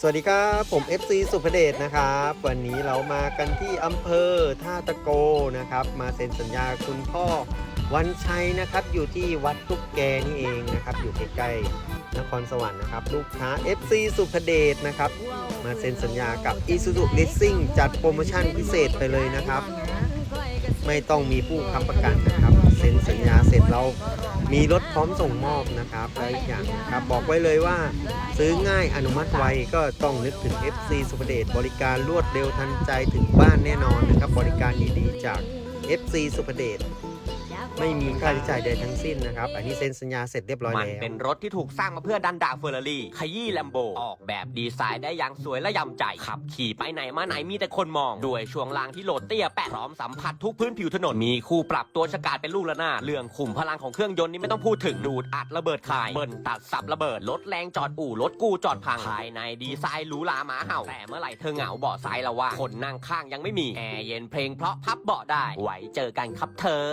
สวัสดีครับผม FC สุภเดชนะครับ วันนี้เรามากันที่อำเภอท่าตะโกนะครับ มาเซ็นสัญญาคุณพ่อวันชัยนะครับ อยู่ที่วัดตุ๊กแกนี่เองนะครับ อยู่ใกล้ๆนครสวรรค์นะครับ ลูกค้า FC สุภเดชนะครับ มาเซ็นสัญญากับ Isuzu Leasing จัดโปรโมชั่นพิเศษไปเลยนะครับ ไม่ต้องมีผู้ค้ำประกันนะครับ เซ็นสัญญา เสร็จเรามีรถพร้อมส่งมอบนะครับและอีกอย่างนะครับบอกไว้เลยว่า ซื้อง่ายอนุมัติไวก็ต้องนึกถึง FC สุภเดชบริการรวดเร็วทันใจถึงบ้านแน่นอนนะครับบริการดีๆจาก FC สุภเดช ไม่มีค่าใช้จ่ายใดทั้งสิ้นนะครับ อันนี้เซ็นสัญญาเสร็จเรียบร้อยแล้ว มันเป็นรถที่ถูกสร้างมาเพื่อดันดาเฟอร์รารี่ ขยี้แลมโบ ออกแบบดีไซน์ได้อย่างสวยและยำใจ ขับขี่ไปไหนมาไหนมีแต่คนมอง ด้วยช่วงล่างที่โหลดเตี้ยแปะพร้อมสัมผัสทุกพื้นผิวถนน มีคู่ปรับตัวชะกาดเป็นลูกระนาดเรื่องขุมพลังของเครื่องยนต์นี่ไม่ต้องพูดถึง ดูดอัดระเบิดคายเบิ้ลตัดสับระเบิดลดแรงจอดอู่ลดกู้จอดพัง ภายในดีไซน์หรูหราหมาเห่า แต่เมื่อไหร่เธอเหงาเบาะซ้ายละว่า คนนั่งข้างยังไม่มี แอร์เย็นเพลงเพราะพับเบาะได้ ไว้เจอกันครับเธอ